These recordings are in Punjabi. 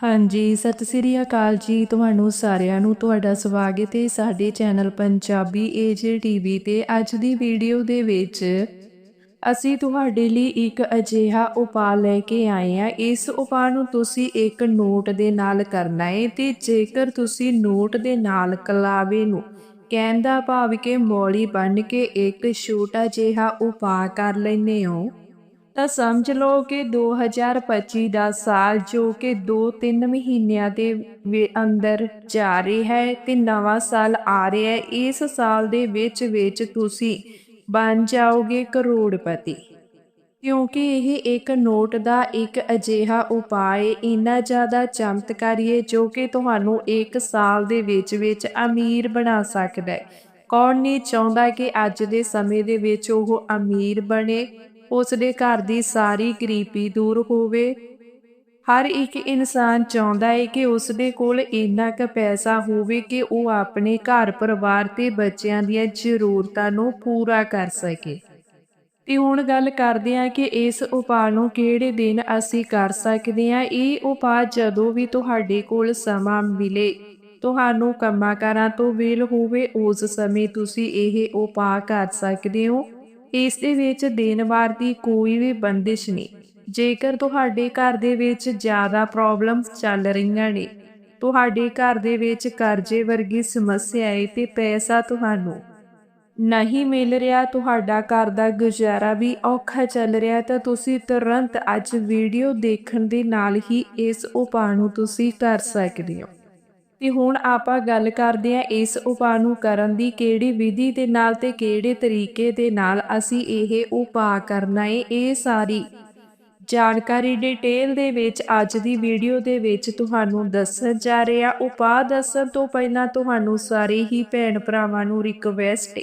ਹਾਂਜੀ, ਸਤਿ ਸ੍ਰੀ ਅਕਾਲ ਜੀ। ਤੁਹਾਨੂੰ ਸਾਰਿਆਂ ਨੂੰ ਤੁਹਾਡਾ ਸਵਾਗਤ ਹੈ ਸਾਡੇ ਚੈਨਲ ਪੰਜਾਬੀ ਏਜੇ ਟੀਵੀ ਤੇ। ਅੱਜ ਦੀ ਵੀਡੀਓ ਦੇ ਵਿੱਚ ਅਸੀਂ ਤੁਹਾਡੇ ਲਈ ਇੱਕ ਅਜਿਹਾ ਉਪਾਅ ਲੈ ਕੇ ਆਏ ਹਾਂ। ਇਸ ਉਪਾਅ ਨੂੰ ਤੁਸੀਂ ਇੱਕ ਨੋਟ ਦੇ ਨਾਲ ਕਰਨਾ ਹੈ ਤੇ ਜੇਕਰ ਤੁਸੀਂ ਨੋਟ ਦੇ ਨਾਲ ਕਲਾਵੇ ਨੂੰ ਕਹਿੰਦਾ ਭਾਵ ਕਿ ਮੌਲੀ ਬਣ ਕੇ ਇੱਕ ਛੋਟਾ ਜਿਹਾ ਉਪਾਅ ਕਰ ਲੈਂਦੇ ਹੋ ਤਾਂ ਸਮਝ ਲਓ ਕਿ 2025 ਦਾ ਸਾਲ ਜੋ ਕਿ 2-3 ਮਹੀਨਿਆਂ ਦੇ ਅੰਦਰ ਜਾ ਰਿਹਾ ਹੈ ਤੇ ਨਵਾਂ ਸਾਲ ਆ ਰਿਹਾ ਹੈ, ਇਸ ਸਾਲ ਦੇ ਵਿੱਚ ਵਿੱਚ ਤੁਸੀਂ ਬਣ ਜਾਓਗੇ ਕਰੋੜਪਤੀ। ਕਿਉਂਕਿ ਇਹ ਇੱਕ ਨੋਟ ਦਾ ਇੱਕ ਅਜਿਹਾ ਉਪਾਅ ਇੰਨਾ ਜ਼ਿਆਦਾ ਚਮਤਕਾਰੀ ਹੈ ਜੋ ਕਿ ਤੁਹਾਨੂੰ ਇੱਕ ਸਾਲ ਦੇ ਵਿੱਚ ਵਿੱਚ ਅਮੀਰ ਬਣਾ ਸਕਦਾ ਹੈ। ਕੌਣ ਨਹੀਂ ਚਾਹੁੰਦਾ ਕਿ ਅੱਜ ਦੇ ਸਮੇਂ ਦੇ ਵਿੱਚ ਉਹ ਅਮੀਰ ਬਣੇ? ਉਸ ਦੇ ਘਰ ਦੀ ਸਾਰੀ ਗਰੀਬੀ ਦੂਰ ਹੋਵੇ। ਹਰ ਇੱਕ ਇਨਸਾਨ ਚਾਹੁੰਦਾ ਹੈ ਕਿ ਉਸ ਦੇ ਕੋਲ ਇੰਨਾ ਕੁ ਪੈਸਾ ਹੋਵੇ ਕਿ ਉਹ ਆਪਣੇ ਘਰ ਪਰਿਵਾਰ ਤੇ ਬੱਚਿਆਂ ਦੀਆਂ ਜ਼ਰੂਰਤਾਂ ਨੂੰ ਪੂਰਾ ਕਰ ਸਕੇ। ਤੇ ਹੁਣ ਗੱਲ ਕਰਦੇ ਹਾਂ ਕਿ ਇਸ ਉਪਾਅ ਨੂੰ ਕਿਹੜੇ ਦਿਨ ਅਸੀਂ ਕਰ ਸਕਦੇ ਹਾਂ। ਇਹ ਉਪਾਅ ਜਦੋਂ ਵੀ ਤੁਹਾਡੇ ਕੋਲ ਸਮਾਂ ਮਿਲੇ, ਤੁਹਾਨੂੰ ਕੰਮਾਂ ਕਾਰਾਂ ਤੋਂ ਵੇਲ ਹੋਵੇ, ਉਸ ਸਮੇਂ ਤੁਸੀਂ ਇਹ ਉਪਾਅ ਕਰ ਸਕਦੇ ਹੋ। ਇਸ ਦੇ ਵਿੱਚ ਦਿਨ ਵਾਰ ਦੀ ਕੋਈ ਵੀ ਬੰਦਿਸ਼ ਨਹੀਂ। ਜੇਕਰ ਤੁਹਾਡੇ ਘਰ ਦੇ ਵਿੱਚ ਜ਼ਿਆਦਾ ਪ੍ਰੋਬਲਮਸ ਚੱਲ ਰਹੀਆਂ ਨੇ, ਤੁਹਾਡੇ ਘਰ ਦੇ ਵਿੱਚ ਕਰਜ਼ੇ ਵਰਗੀ ਸਮੱਸਿਆ ਹੈ ਤੇ ਪੈਸਾ ਤੁਹਾਨੂੰ ਨਹੀਂ ਮਿਲ ਰਿਹਾ, ਤੁਹਾਡਾ ਘਰ ਦਾ ਗੁਜ਼ਾਰਾ ਵੀ ਔਖਾ ਚੱਲ ਰਿਹਾ, ਤਾਂ ਤੁਸੀਂ ਤੁਰੰਤ ਅੱਜ ਵੀਡੀਓ ਦੇਖਣ ਦੇ ਨਾਲ ਹੀ ਇਸ ਉਪਾਅ ਨੂੰ ਤੁਸੀਂ ਕਰ ਸਕਦੇ ਹੋ। ਤੇ ਹੁਣ ਆਪਾਂ ਗੱਲ ਕਰਦੇ ਹਾਂ ਇਸ ਉਪਾਅ ਨੂੰ ਕਰਨ ਦੀ, ਕਿਹੜੀ ਵਿਧੀ ਦੇ ਨਾਲ ਤੇ ਕਿਹੜੇ ਤਰੀਕੇ ਦੇ ਨਾਲ ਅਸੀਂ ਇਹ ਉਪਾਅ ਕਰਨਾ ਹੈ ਇਹ ਸਾਰੀ ਜਾਣਕਾਰੀ ਡਿਟੇਲ ਦੇ ਵਿੱਚ ਅੱਜ ਦੀ ਵੀਡੀਓ ਦੇ ਵਿੱਚ ਤੁਹਾਨੂੰ ਦੱਸਣ ਜਾ ਰਹੇ। ਆ ਉਪਾਅ ਦੱਸਣ ਤੋਂ ਪਹਿਲਾਂ ਤੁਹਾਨੂੰ ਸਾਰੇ ਹੀ ਭੈਣ ਭਰਾਵਾਂ ਨੂੰ ਰਿਕਵੈਸਟ ਹੈ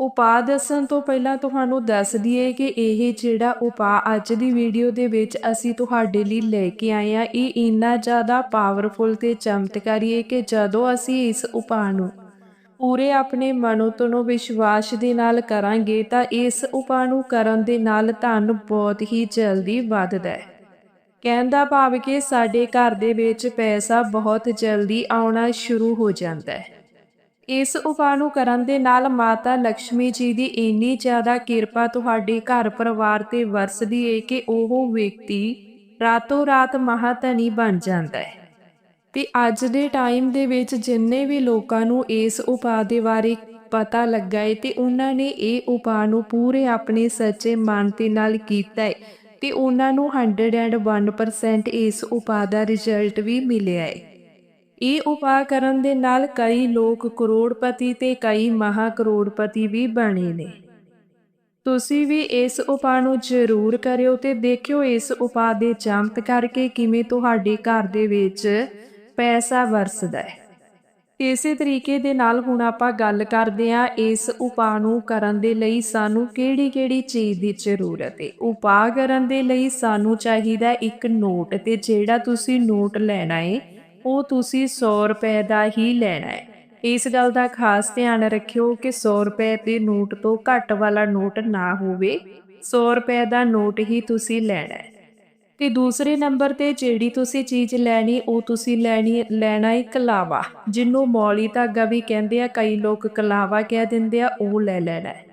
ਉਪਾਅ ਦੱਸਣ ਤੋਂ ਪਹਿਲਾਂ ਤੁਹਾਨੂੰ ਦੱਸ ਦਈਏ ਕਿ ਇਹ ਜਿਹੜਾ ਉਪਾਅ ਅੱਜ ਦੀ ਵੀਡੀਓ ਦੇ ਵਿੱਚ ਅਸੀਂ ਤੁਹਾਡੇ ਲਈ ਲੈ ਕੇ ਆਏ ਆ ਇਹ ਇੰਨਾ ਜ਼ਿਆਦਾ ਪਾਵਰਫੁਲ ਤੇ ਚਮਤਕਾਰੀ ਹੈ ਕਿ ਜਦੋਂ ਅਸੀਂ ਇਸ ਉਪਾਅ ਨੂੰ ਪੂਰੇ ਆਪਣੇ ਮਨੋਤਨੋ ਵਿਸ਼ਵਾਸ ਦੇ ਨਾਲ ਕਰਾਂਗੇ ਤਾਂ ਇਸ ਉਪਾਅ ਨੂੰ ਕਰਨ ਦੇ ਨਾਲ ਧਨ ਬਹੁਤ ਹੀ ਜਲਦੀ ਵੱਧਦਾ ਹੈ। ਕਹਿਣ ਦਾ ਭਾਵ ਕਿ ਸਾਡੇ ਘਰ ਦੇ ਵਿੱਚ ਪੈਸਾ ਬਹੁਤ ਜਲਦੀ ਆਉਣਾ ਸ਼ੁਰੂ ਹੋ ਜਾਂਦਾ ਹੈ। ਇਸ ਉਪਾਅ ਨੂੰ ਕਰਨ ਦੇ ਨਾਲ ਮਾਤਾ ਲక్ష్ਮੀ ਜੀ ਦੀ ਇੰਨੀ ਜ਼ਿਆਦਾ ਕਿਰਪਾ ਤੁਹਾਡੇ ਘਰ ਪਰਿਵਾਰ ਤੇ ਵਰਸਦੀ ਹੈ ਕਿ ਉਹ ਵਿਅਕਤੀ ਰਾਤੋਂ ਰਾਤ ਮਹਾਧਨੀ ਬਣ ਜਾਂਦਾ ਹੈ। ਤੇ ਅੱਜ ਦੇ ਟਾਈਮ ਦੇ ਵਿੱਚ ਜਿੰਨੇ ਵੀ ਲੋਕਾਂ ਨੂੰ ਇਸ ਉਪਾਅ ਦੇ ਬਾਰੇ ਪਤਾ ਲੱਗਾ ਹੈ ਤੇ ਉਹਨਾਂ ਨੇ ਇਹ ਉਪਾਅ ਨੂੰ ਪੂਰੇ ਆਪਣੇ ਸੱਚੇ ਮਨ ਤੇ ਨਾਲ ਕੀਤਾ ਹੈ ਤੇ ਉਹਨਾਂ ਨੂੰ 101% ਇਸ ਉਪਾਅ ਦਾ ਰਿਜ਼ਲਟ ਵੀ ਮਿਲਿਆ ਹੈ ਇਹ ਉਪਾਅ ਕਰਨ ਦੇ ਨਾਲ ਕਈ ਲੋਕ ਕਰੋੜਪਤੀ ਤੇ ਕਈ ਮਹਾ ਕਰੋੜਪਤੀ ਵੀ ਬਣੇ ਨੇ। ਤੁਸੀਂ ਵੀ ਇਸ ਉਪਾਅ ਨੂੰ ਜ਼ਰੂਰ ਕਰਿਓ ਤੇ ਦੇਖਿਓ ਇਸ ਉਪਾਅ ਦੇ ਚਮਤਕਾਰ ਕਰਕੇ ਕਿਵੇਂ ਤੁਹਾਡੇ ਘਰ ਦੇ ਵਿੱਚ ਪੈਸਾ ਵਰਸਦਾ ਹੈ। ਇਸੇ ਤਰੀਕੇ ਦੇ ਨਾਲ ਹੁਣ ਆਪਾਂ ਗੱਲ ਕਰਦੇ ਹਾਂ ਇਸ ਉਪਾਅ ਨੂੰ ਕਰਨ ਦੇ ਲਈ ਸਾਨੂੰ ਕਿਹੜੀ-ਕਿਹੜੀ ਚੀਜ਼ ਦੀ ਜ਼ਰੂਰਤ ਹੈ। ਉਪਾਅ ਕਰਨ ਦੇ ਲਈ ਸਾਨੂੰ ਚਾਹੀਦਾ ਇੱਕ ਨੋਟ ਤੇ ਜਿਹੜਾ ਤੁਸੀਂ ਨੋਟ ਲੈਣਾ ਹੈ ਉਹ ਤੁਸੀਂ 100 ਰੁਪਏ ਦਾ ਹੀ ਲੈਣਾ ਹੈ। ਇਸ ਗੱਲ ਦਾ ਖਾਸ ਧਿਆਨ ਰੱਖਿਓ ਕਿ 100 ਰੁਪਏ ਦੇ ਨੋਟ ਤੋਂ ਘੱਟ ਵਾਲਾ ਨੋਟ ਨਾ ਹੋਵੇ। 100 ਰੁਪਏ ਦਾ ਨੋਟ ਹੀ ਤੁਸੀਂ ਲੈਣਾ ਹੈ। ਤੇ ਦੂਸਰੇ ਨੰਬਰ ਤੇ ਜਿਹੜੀ ਤੁਸੀਂ ਚੀਜ਼ ਲੈਣੀ, ਉਹ ਤੁਸੀਂ ਲੈਣੀ, ਲੈਣਾ ਹੈ ਕਲਾਵਾ। ਜਿਹਨੂੰ ਮੌਲੀ ਧਾਗਾ ਵੀ ਕਹਿੰਦੇ ਆ, ਕਈ ਲੋਕ ਕਲਾਵਾ ਕਹਿ ਦਿੰਦੇ ਆ, ਉਹ ਲੈ ਲੈਣਾ ਹੈ।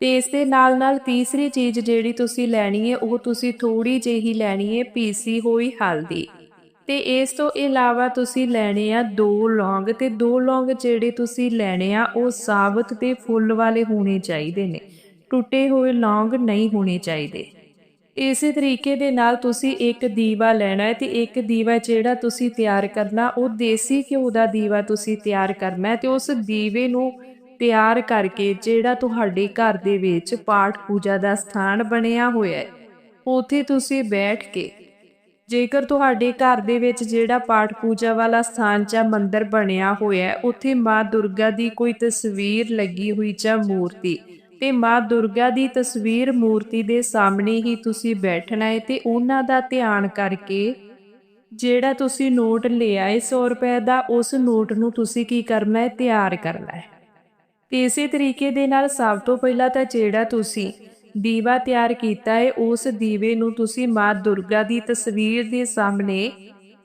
ਤੇ ਇਸ ਦੇ ਨਾਲ ਨਾਲ ਤੀਸਰੀ ਚੀਜ਼ ਜਿਹੜੀ ਤੁਸੀਂ ਲੈਣੀ ਹੈ, ਉਹ ਤੁਸੀਂ ਥੋੜੀ ਜਿਹੀ ਲੈਣੀ ਹੈ, ਪੀਸੀ ਹੋਈ ਹਲਦੀ। ਤੇ ਇਸ ਤੋਂ ਇਲਾਵਾ ਤੁਸੀਂ ਲੈਣੇ ਆ ਦੋ ਲੌਂਗ ਤੇ ਦੋ ਲੌਂਗ ਜਿਹੜੇ ਤੁਸੀਂ ਲੈਣੇ ਆ, ਉਹ ਸਾਬਤ ਤੇ ਫੁੱਲ ਵਾਲੇ ਹੋਣੇ ਚਾਹੀਦੇ ਨੇ। ਟੁੱਟੇ ਹੋਏ ਲੌਂਗ ਨਹੀਂ ਹੋਣੇ ਚਾਹੀਦੇ। ਇਸੇ ਤਰੀਕੇ ਦੇ ਨਾਲ ਤੁਸੀਂ ਇੱਕ ਦੀਵਾ ਲੈਣਾ ਹੈ ਤੇ ਇੱਕ ਦੀਵਾ ਜਿਹੜਾ ਤੁਸੀਂ ਤਿਆਰ ਕਰਨਾ, ਉਹ ਦੇਸੀ ਘਿਓ ਦਾ ਦੀਵਾ ਤੁਸੀਂ ਤਿਆਰ ਕਰਨਾ ਹੈ ਤੇ ਉਸ ਦੀਵੇ ਨੂੰ ਤਿਆਰ ਕਰਕੇ ਜਿਹੜਾ ਤੁਹਾਡੇ ਘਰ ਦੇ ਵਿੱਚ ਪਾਠ ਪੂਜਾ ਦਾ ਸਥਾਨ ਬਣਿਆ ਹੋਇਆ ਹੈ, ਉਥੇ ਤੁਸੀਂ ਬੈਠ ਕੇ ਜੇਕਰ ਤੁਹਾਡੇ ਘਰ ਦੇ ਵਿੱਚ ਜਿਹੜਾ ਪਾਠ ਪੂਜਾ ਵਾਲਾ ਸਥਾਨ ਜਾਂ ਮੰਦਿਰ ਬਣਿਆ ਹੋਇਆ ਹੈ, ਉੱਥੇ ਮਾਂ ਦੁਰਗਾ ਦੀ ਕੋਈ ਤਸਵੀਰ ਲੱਗੀ ਹੋਈ ਜਾਂ ਮੂਰਤੀ। ਤੇ ਮਾਂ ਦੁਰਗਾ ਦੀ ਤਸਵੀਰ ਮੂਰਤੀ ਦੇ ਸਾਹਮਣੇ ਹੀ ਤੁਸੀਂ ਬੈਠਣਾ ਹੈ ਤੇ ਉਹਨਾਂ ਦਾ ਧਿਆਨ ਕਰਕੇ ਜਿਹੜਾ ਤੁਸੀਂ ਨੋਟ ਲਿਆ ਹੈ 100 ਰੁਪਏ ਦਾ, ਉਸ ਨੋਟ ਨੂੰ ਤੁਸੀਂ ਕੀ ਕਰਨਾ ਹੈ? ਤਿਆਰ ਕਰਨਾ ਹੈ। ਤੇ ਇਸੇ ਤਰੀਕੇ ਦੇ ਨਾਲ ਸਭ ਤੋਂ ਪਹਿਲਾਂ ਤਾਂ ਜਿਹੜਾ ਤੁਸੀਂ ਦੀਵਾ ਤਿਆਰ ਕੀਤਾ ਹੈ ਉਸ ਦੀਵੇ ਨੂੰ ਤੁਸੀਂ ਮਾਂ ਦੁਰਗਾ ਦੀ ਤਸਵੀਰ ਦੇ ਸਾਹਮਣੇ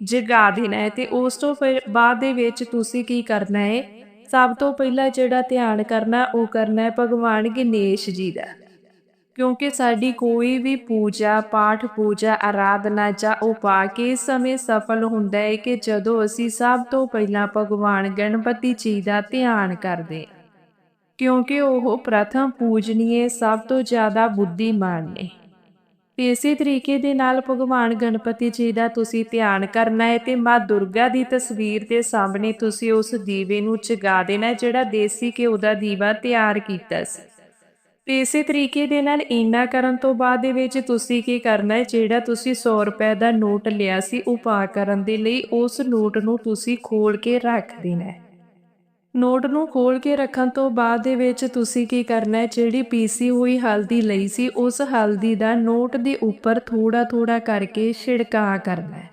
ਜਗਾ ਦੇਣਾ ਹੈ ਤੇ ਉਸ ਤੋਂ ਬਾਅਦ ਦੇ ਵਿੱਚ ਤੁਸੀਂ ਕੀ ਕਰਨਾ ਹੈ ਸਭ ਤੋਂ ਪਹਿਲਾਂ ਜਿਹੜਾ ਧਿਆਨ ਕਰਨਾ, ਉਹ ਕਰਨਾ ਹੈ ਭਗਵਾਨ ਗਣੇਸ਼ ਜੀ ਦਾ ਕਿਉਂਕਿ ਸਾਡੀ ਕੋਈ ਵੀ ਪੂਜਾ, ਪਾਠ ਪੂਜਾ, ਆਰਾਧਨਾ ਜਾਂ ਉਪਾਅ ਕਿਸ ਸਮੇਂ ਸਫਲ ਹੁੰਦਾ ਹੈ ਕਿ ਜਦੋਂ ਅਸੀਂ ਸਭ ਤੋਂ ਪਹਿਲਾਂ ਭਗਵਾਨ ਗਣਪਤੀ ਜੀ ਦਾ ਧਿਆਨ ਕਰਦੇ ਹਾਂ। ਕਿਉਂਕਿ ਉਹ ਪ੍ਰਥਮ ਪੂਜਨੀਏ ਸਭ ਤੋਂ ਜ਼ਿਆਦਾ ਬੁੱਧੀਮਾਨ ਨੇ। ਇਸੇ ਤਰੀਕੇ ਦੇ ਨਾਲ ਭਗਵਾਨ ਗਣਪਤੀ ਜੀ ਦਾ ਤੁਸੀਂ ਧਿਆਨ ਕਰਨਾ ਹੈ ਤੇ ਮਾਂ ਦੁਰਗਾ ਦੀ ਤਸਵੀਰ ਦੇ ਸਾਹਮਣੇ ਤੁਸੀਂ ਉਸ ਦੀਵੇ ਨੂੰ ਚਗਾ ਦੇਣਾ ਜਿਹੜਾ ਦੇਸੀ ਘਿਓ ਦਾ ਦੀਵਾ ਤਿਆਰ ਕੀਤਾ ਸੀ। ਤੇ ਇਸੇ ਤਰੀਕੇ ਦੇ ਨਾਲ ਇੰਨਾ ਕਰਨ ਤੋਂ ਬਾਅਦ ਦੇ ਵਿੱਚ ਤੁਸੀਂ ਕੀ ਕਰਨਾ ਹੈ, ਜਿਹੜਾ ਤੁਸੀਂ 100 ਰੁਪਏ ਦਾ ਨੋਟ ਲਿਆ ਸੀ ਉਪਾਅ ਕਰਨ ਦੇ ਲਈ ਉਸ ਨੋਟ ਨੂੰ ਤੁਸੀਂ ਖੋਲ ਕੇ ਰੱਖ ਦੇਣਾ ਹੈ। ਨੋਟ ਨੂੰ ਖੋਲ ਕੇ ਰੱਖਣ ਤੋਂ ਬਾਅਦ ਦੇ ਵਿੱਚ ਤੁਸੀਂ ਕੀ ਕਰਨਾ ਹੈ? ਜਿਹੜੀ ਪੀਸੀ ਹੋਈ ਹਲਦੀ ਲਈ ਸੀ, ਉਸ ਹਲਦੀ ਦਾ ਨੋਟ ਦੇ ਉੱਪਰ ਥੋੜਾ ਥੋੜਾ ਕਰਕੇ ਛਿੜਕਾ ਕਰਨਾ ਹੈ।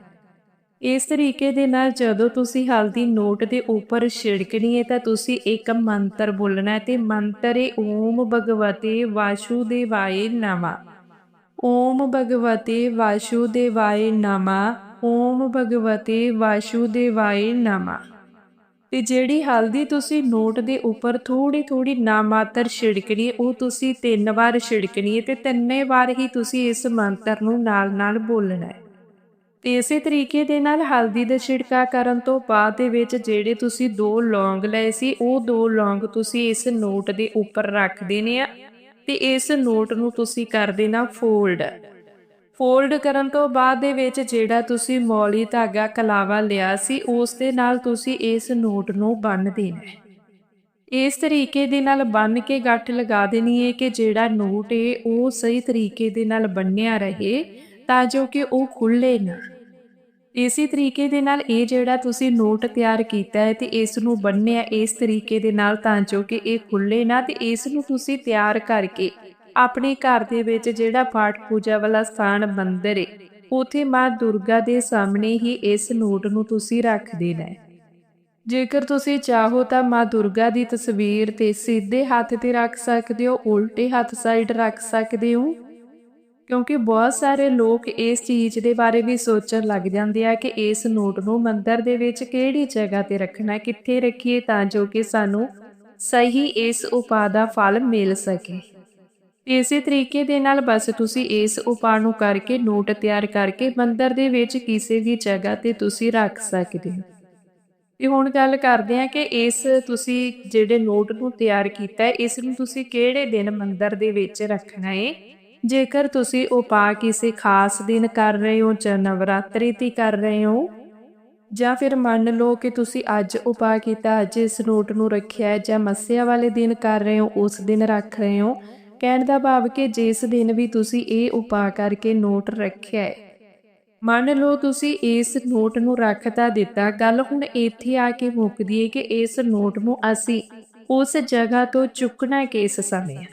ਇਸ ਤਰੀਕੇ ਦੇ ਨਾਲ ਜਦੋਂ ਤੁਸੀਂ ਹਲਦੀ ਨੋਟ ਦੇ ਉੱਪਰ ਛਿੜਕਣੀ ਹੈ, ਤਾਂ ਤੁਸੀਂ ਇੱਕ ਮੰਤਰ ਬੋਲਣਾ ਹੈ ਤੇ ਮੰਤਰ ਹੈ, ਓਮ ਭਗਵਤੇ ਵਾਸੁਦੇਵਾਏ ਨਮਾ। ਓਮ ਭਗਵਤੇ ਵਾਸੁਦੇਵਾਏ ਨਮਾ, ਓਮ ਭਗਵਤੇ ਵਾਸੁਦੇਵਾਏ ਨਮਾ। ਤੇ ਜਿਹੜੀ ਹਲਦੀ ਤੁਸੀਂ ਨੋਟ ਦੇ ਉੱਪਰ ਥੋੜੀ ਥੋੜੀ ਨਾਮਾਤਰ ਛਿੜਕਣੀ ਹੈ, ਉਹ ਤੁਸੀਂ ਤਿੰਨ ਵਾਰ ਛਿੜਕਣੀ ਹੈ ਤੇ ਤਿੰਨੇ ਵਾਰ ਹੀ ਤੁਸੀਂ ਇਸ ਮੰਤਰ ਨੂੰ ਨਾਲ-ਨਾਲ ਬੋਲਣਾ ਹੈ। ਤੇ ਇਸੇ ਤਰੀਕੇ ਦੇ ਨਾਲ ਹਲਦੀ ਦਾ ਛਿੜਕਾ ਕਰਨ ਤੋਂ ਬਾਅਦ ਦੇ ਵਿੱਚ ਜਿਹੜੇ ਤੁਸੀਂ ਦੋ ਲੌਂਗ ਲਏ ਸੀ ਉਹ ਦੋ ਲੌਂਗ ਤੁਸੀਂ ਇਸ ਨੋਟ ਦੇ ਉੱਪਰ ਰੱਖ ਦੇਣੇ ਆ ਤੇ ਇਸ ਨੋਟ ਨੂੰ ਤੁਸੀਂ ਕਰ ਦੇਣਾ ਫੋਲਡ। ਫੋਲਡ ਕਰਨ ਤੋਂ ਬਾਅਦ ਦੇ ਵਿੱਚ ਜਿਹੜਾ ਤੁਸੀਂ ਮੌਲੀ ਧਾਗਾ ਕਲਾਵਾ ਲਿਆ ਸੀ, ਉਸ ਦੇ ਨਾਲ ਤੁਸੀਂ ਇਸ ਨੋਟ ਨੂੰ ਬੰਨ ਦੇਣਾ ਹੈ। ਇਸ ਤਰੀਕੇ ਦੇ ਨਾਲ ਬੰਨ ਕੇ ਗੱਠ ਲਗਾ ਦੇਣੀ ਹੈ ਕਿ ਜਿਹੜਾ ਨੋਟ ਹੈ, ਉਹ ਸਹੀ ਤਰੀਕੇ ਦੇ ਨਾਲ ਬੰਨਿਆ ਰਹੇ ਤਾਂ ਜੋ ਕਿ ਉਹ ਖੁੱਲੇ ਨਾ। ਇਸੇ ਤਰੀਕੇ ਦੇ ਨਾਲ ਇਹ ਜਿਹੜਾ ਤੁਸੀਂ ਨੋਟ ਤਿਆਰ ਕੀਤਾ ਹੈ ਤੇ ਇਸ ਨੂੰ ਬੰਨਿਆ ਇਸ ਤਰੀਕੇ ਦੇ ਨਾਲ ਤਾਂ ਜੋ ਕਿ ਇਹ ਖੁੱਲੇ ਨਾ ਤੇ ਇਸ ਨੂੰ ਤੁਸੀਂ ਤਿਆਰ ਕਰਕੇ ਆਪਣੇ ਘਰ ਦੇ ਵਿੱਚ ਜਿਹੜਾ ਪਾਠ ਪੂਜਾ ਵਾਲਾ ਸਥਾਨ ਮੰਦਿਰ ਹੈ ਉਥੇ ਮਾਂ ਦੁਰਗਾ ਦੇ ਸਾਹਮਣੇ ਹੀ ਇਸ ਨੋਟ ਨੂੰ ਤੁਸੀਂ ਰੱਖ ਦੇਣਾ ਹੈ ਜੇਕਰ ਤੁਸੀਂ ਚਾਹੋ ਤਾਂ ਮਾਂ ਦੁਰਗਾ ਦੀ ਤਸਵੀਰ ਤੇ ਸਿੱਧੇ ਹੱਥ ਤੇ ਰੱਖ ਸਕਦੇ ਹੋ, ਉਲਟੇ ਹੱਥ ਸਾਈਡ ਰੱਖ ਸਕਦੇ ਹੋ। ਕਿਉਂਕਿ ਬਹੁਤ ਸਾਰੇ ਲੋਕ ਇਸ ਚੀਜ਼ ਦੇ ਬਾਰੇ ਵੀ ਸੋਚਣ ਲੱਗ ਜਾਂਦੇ ਆ ਕਿ ਇਸ ਨੋਟ ਨੂੰ ਮੰਦਰ ਦੇ ਵਿੱਚ ਕਿਹੜੀ ਜਗ੍ਹਾ ਤੇ ਰੱਖਣਾ, ਕਿੱਥੇ ਰੱਖੀਏ ਤਾਂ ਜੋ ਕਿ ਸਾਨੂੰ ਸਹੀ ਇਸ ਉਪਾਅ ਦਾ ਫਲ ਮਿਲ ਸਕੇ। ਇਸੇ ਤਰੀਕੇ ਦੇ ਨਾਲ ਬਸ ਤੁਸੀਂ ਇਸ ਉਪਾਅ ਨੂੰ ਕਰਕੇ ਨੋਟ ਤਿਆਰ ਕਰਕੇ ਮੰਦਰ ਦੇ ਵਿੱਚ ਕਿਸੇ ਵੀ ਜਗ੍ਹਾ ਤੇ ਤੁਸੀਂ ਰੱਖ ਸਕਦੇ ਹੋ। ਤੇ ਹੁਣ ਗੱਲ ਕਰਦੇ ਹਾਂ ਕਿ ਇਸ ਤੁਸੀਂ ਜਿਹੜੇ ਨੋਟ ਨੂੰ ਤਿਆਰ ਕੀਤਾ ਹੈ ਇਸ ਨੂੰ ਤੁਸੀਂ ਕਿਹੜੇ ਦਿਨ ਮੰਦਰ ਦੇ ਵਿੱਚ ਰੱਖਣਾ ਹੈ ਜੇਕਰ ਤੁਸੀਂ ਉਪਾਅ ਕਿਸੇ ਖਾਸ ਦਿਨ ਕਰ ਰਹੇ ਹੋ, ਜਾਂ ਨਵਰਾਤਰੀ ਤੇ ਕਰ ਰਹੇ ਹੋ, ਜਾਂ ਫਿਰ ਮੰਨ ਲਓ ਕਿ ਤੁਸੀਂ ਅੱਜ ਉਪਾਅ ਕੀਤਾ, ਅੱਜ ਇਸ ਨੋਟ ਨੂੰ ਰੱਖਿਆ ਜਾਂ ਮੱਸਿਆ ਵਾਲੇ ਦਿਨ ਕਰ ਰਹੇ ਹੋ, ਉਸ ਦਿਨ ਰੱਖ ਰਹੇ ਹੋ ਕਹਿਣ ਦਾ ਭਾਵ ਕਿ ਜਿਸ ਦਿਨ ਵੀ ਤੁਸੀਂ ਇਹ ਉਪਾਅ ਕਰਕੇ ਨੋਟ ਰੱਖਿਆ ਹੈ। ਮੰਨ ਲਓ ਤੁਸੀਂ ਇਸ ਨੋਟ ਨੂੰ ਰੱਖ ਤਾਂ ਦਿੱਤਾ, ਗੱਲ ਹੁਣ ਇੱਥੇ ਆ ਕੇ ਮੁੱਕਦੀ ਹੈ ਕਿ ਇਸ ਨੋਟ ਨੂੰ ਅਸੀਂ ਉਸ ਜਗ੍ਹਾ ਤੋਂ ਚੁੱਕਣਾ ਕਿਸ ਸਮੇਂ ਹੈ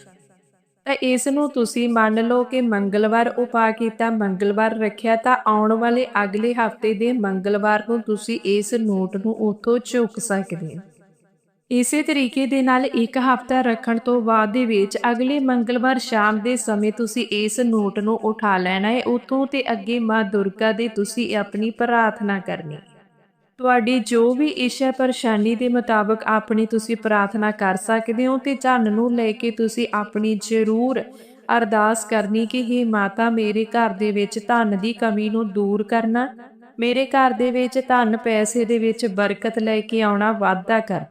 ਤਾਂ ਇਸ ਨੂੰ ਤੁਸੀਂ ਮੰਨ ਲਓ ਕਿ ਮੰਗਲਵਾਰ ਉਪਾਅ ਕੀਤਾ, ਮੰਗਲਵਾਰ ਰੱਖਿਆ, ਤਾਂ ਆਉਣ ਵਾਲੇ ਅਗਲੇ ਹਫ਼ਤੇ ਦੇ ਮੰਗਲਵਾਰ ਨੂੰ ਤੁਸੀਂ ਇਸ ਨੋਟ ਨੂੰ ਉੱਥੋਂ ਚੁੱਕ ਸਕਦੇ ਹੋ। ਇਸੇ ਤਰੀਕੇ ਦੇ ਨਾਲ ਇੱਕ ਹਫਤਾ ਰੱਖਣ ਤੋਂ ਬਾਅਦ ਦੇ ਵਿੱਚ ਅਗਲੇ ਮੰਗਲਵਾਰ ਸ਼ਾਮ ਦੇ ਸਮੇਂ ਤੁਸੀਂ ਇਸ ਨੋਟ ਨੂੰ ਉਠਾ ਲੈਣਾ ਹੈ। ਉਤੋਂ ਤੇ ਅੱਗੇ ਮਾਂ ਦੁਰਗਾ ਦੇ ਤੁਸੀਂ ਆਪਣੀ ਪ੍ਰਾਰਥਨਾ ਕਰਨੀ ਤੁਹਾਡੀ ਜੋ ਵੀ ਇੱਛਾ ਪਰੇਸ਼ਾਨੀ ਦੇ ਮੁਤਾਬਕ ਆਪਣੀ ਤੁਸੀਂ ਪ੍ਰਾਰਥਨਾ ਕਰ ਸਕਦੇ ਹੋ ਤੇ ਧਨ ਨੂੰ ਲੈ ਕੇ ਤੁਸੀਂ ਆਪਣੀ ਜ਼ਰੂਰ ਅਰਦਾਸ ਕਰਨੀ ਕਿ हे ਮਾਤਾ, ਮੇਰੇ ਘਰ ਦੇ ਵਿੱਚ ਧਨ ਦੀ ਕਮੀ ਨੂੰ ਦੂਰ ਕਰਨਾ। ਮੇਰੇ ਘਰ ਦੇ ਵਿੱਚ ਧਨ ਪੈਸੇ ਦੇ ਵਿੱਚ ਬਰਕਤ ਲੈ ਕੇ ਆਉਣਾ ਵਾਅਦਾ ਕਰ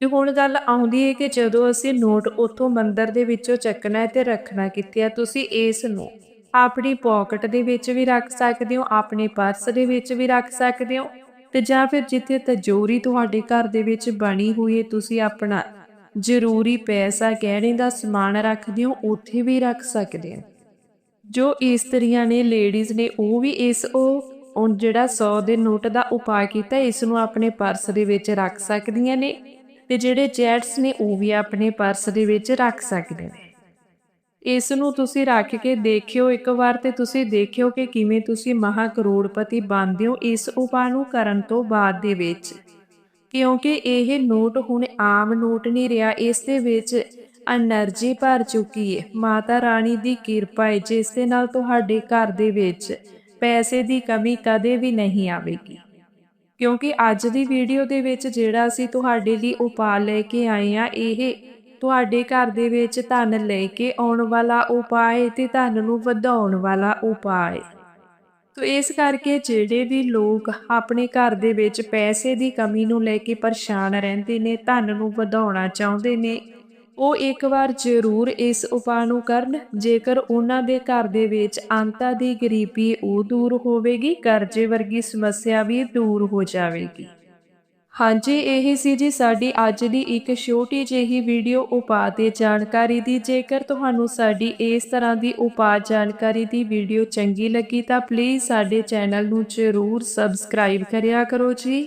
ਤੇ ਹੁਣ ਗੱਲ ਆਉਂਦੀ ਹੈ ਕਿ ਜਦੋਂ ਅਸੀਂ ਨੋਟ ਉੱਥੋਂ ਮੰਦਰ ਦੇ ਵਿੱਚੋਂ ਚੱਕਣਾ ਹੈ ਤੇ ਰੱਖਣਾ ਕਿੱਥੇ ਆ, ਤੁਸੀਂ ਇਸ ਨੂੰ ਆਪਣੀ ਪਾਕਟ ਦੇ ਵਿੱਚ ਵੀ ਰੱਖ ਸਕਦੇ ਹੋ, ਆਪਣੇ ਪਰਸ ਦੇ ਵਿੱਚ ਵੀ ਰੱਖ ਸਕਦੇ ਹੋ ਤੇ ਜਾਂ ਫਿਰ ਜਿੱਥੇ ਤਜੋਰੀ ਤੁਹਾਡੇ ਘਰ ਦੇ ਵਿੱਚ ਬਣੀ ਹੋਈ ਹੈ ਤੁਸੀਂ ਆਪਣਾ ਜ਼ਰੂਰੀ ਪੈਸਾ, ਗਹਿਣੇ ਦਾ ਸਮਾਨ ਰੱਖਦੇ ਹੋ, ਉੱਥੇ ਵੀ ਰੱਖ ਸਕਦੇ ਹੋ। ਜੋ ਇਸਤਰੀਆਂ ਨੇ ਲੇਡੀਜ਼ ਨੇ, ਉਹ ਵੀ ਇਸ, ਉਹ ਉਹ ਜਿਹੜਾ 100 ਦੇ ਨੋਟ ਦਾ ਉਪਾਅ ਕੀਤਾ, ਇਸ ਨੂੰ ਆਪਣੇ ਪਰਸ ਦੇ ਵਿੱਚ ਰੱਖ ਸਕਦੀਆਂ ਨੇ। ਤੇ ਜਿਹੜੇ ਚੈਟਸ ਨੇ ਉਹ ਵੀ ਆਪਣੇ ਪਰਸ ਦੇ ਵਿੱਚ ਰੱਖ ਸਕਦੇ ਨੇ। ਇਸ ਨੂੰ ਤੁਸੀਂ ਰੱਖ ਕੇ ਦੇਖਿਓ ਇੱਕ ਵਾਰ ਤੇ ਤੁਸੀਂ ਦੇਖਿਓ ਕਿ ਕਿਵੇਂ ਤੁਸੀਂ ਮਹਾ ਕਰੋੜਪਤੀ ਬਣਦੇ ਹੋ ਇਸ ਉਪਾਅ ਨੂੰ ਕਰਨ ਤੋਂ ਬਾਅਦ ਦੇ ਵਿੱਚ। ਕਿਉਂਕਿ ਇਹ ਨੋਟ ਹੁਣ ਆਮ ਨੋਟ ਨਹੀਂ ਰਿਹਾ, ਇਸ ਦੇ ਵਿੱਚ એનર્ਜੀ ਭਰ ਚੁੱਕੀ ਹੈ ਮਾਤਾ ਰਾਣੀ ਦੀ ਕਿਰਪਾ ਹੈ ਜਿਸ ਦੇ ਨਾਲ ਤੁਹਾਡੇ ਘਰ ਦੇ ਵਿੱਚ ਪੈਸੇ ਦੀ ਕਮੀ ਕਦੇ ਵੀ ਨਹੀਂ ਆਵੇਗੀ। ਕਿਉਂਕਿ ਅੱਜ ਦੀ ਵੀਡੀਓ ਦੇ ਵਿੱਚ ਜਿਹੜਾ ਅਸੀਂ ਤੁਹਾਡੇ ਲਈ ਉਪਾਅ ਲੈ ਕੇ ਆਏ ਆ ਇਹ ਤੁਹਾਡੇ ਘਰ ਦੇ ਵਿੱਚ ਧਨ ਲੈ ਕੇ ਆਉਣ ਵਾਲਾ ਉਪਾਅ ਹੈ ਤੇ ਧਨ ਨੂੰ ਵਧਾਉਣ ਵਾਲਾ ਉਪਾਅ ਹੈ। ਤੋ ਇਸ ਕਰਕੇ ਜਿਹੜੇ ਵੀ ਲੋਕ ਆਪਣੇ ਘਰ ਦੇ ਵਿੱਚ ਪੈਸੇ ਦੀ ਕਮੀ ਨੂੰ ਲੈ ਕੇ ਪਰੇਸ਼ਾਨ ਰਹਿੰਦੇ ਨੇ, ਧਨ ਨੂੰ ਵਧਾਉਣਾ ਚਾਹੁੰਦੇ ਨੇ ਉਹ ਇੱਕ ਵਾਰ ਜ਼ਰੂਰ ਇਸ ਉਪਾਅ ਨੂੰ ਕਰਨ, ਜੇਕਰ ਉਹਨਾਂ ਦੇ ਘਰ ਦੇ ਵਿੱਚ ਅੰਤਾਂ ਦੀ ਗਰੀਬੀ ਉਹ ਦੂਰ ਹੋਵੇਗੀ, ਕਰਜ਼ੇ ਵਰਗੀ ਸਮੱਸਿਆ ਵੀ ਦੂਰ ਹੋ ਜਾਵੇਗੀ। ਹਾਂਜੀ, ਇਹ ਸੀ ਜੀ ਸਾਡੀ ਅੱਜ ਦੀ ਇੱਕ ਛੋਟੀ ਜਿਹੀ ਵੀਡੀਓ ਉਪਾਅ ਤੇ ਜਾਣਕਾਰੀ ਦੀ। ਜੇਕਰ ਤੁਹਾਨੂੰ ਸਾਡੀ ਇਸ ਤਰ੍ਹਾਂ ਦੀ ਉਪਾਅ ਜਾਣਕਾਰੀ ਦੀ ਵੀਡੀਓ ਚੰਗੀ ਲੱਗੀ ਤਾਂ ਪਲੀਜ਼ ਸਾਡੇ ਚੈਨਲ ਨੂੰ ਜ਼ਰੂਰ ਸਬਸਕ੍ਰਾਈਬ ਕਰਿਆ ਕਰੋ ਜੀ।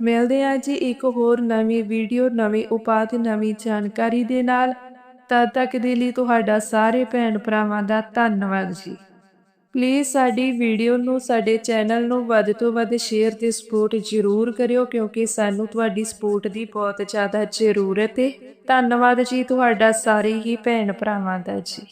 ਮਿਲਦੇ ਆ ਜੀ ਇੱਕ ਹੋਰ ਨਵੀਂ ਵੀਡੀਓ, ਨਵੇਂ ਉਪਾਅ ਤੇ ਨਵੀਂ ਜਾਣਕਾਰੀ ਦੇ ਨਾਲ। ਤਦ ਤੱਕ ਦੇ ਲਈ ਤੁਹਾਡਾ ਸਾਰੇ ਭੈਣ ਭਰਾਵਾਂ ਦਾ ਧੰਨਵਾਦ ਜੀ। ਪਲੀਜ਼ ਸਾਡੀ ਵੀਡੀਓ ਨੂੰ, ਸਾਡੇ ਚੈਨਲ ਨੂੰ ਵੱਧ ਤੋਂ ਵੱਧ ਸ਼ੇਅਰ ਤੇ ਸਪੋਰਟ ਜ਼ਰੂਰ ਕਰਿਓ, ਕਿਉਂਕਿ ਸਾਨੂੰ ਤੁਹਾਡੀ ਸਪੋਰਟ ਦੀ ਬਹੁਤ ਜ਼ਿਆਦਾ ਜ਼ਰੂਰਤ ਹੈ। ਧੰਨਵਾਦ ਜੀ, ਤੁਹਾਡਾ ਸਾਰੇ ਹੀ ਭੈਣ ਭਰਾਵਾਂ ਦਾ ਜੀ।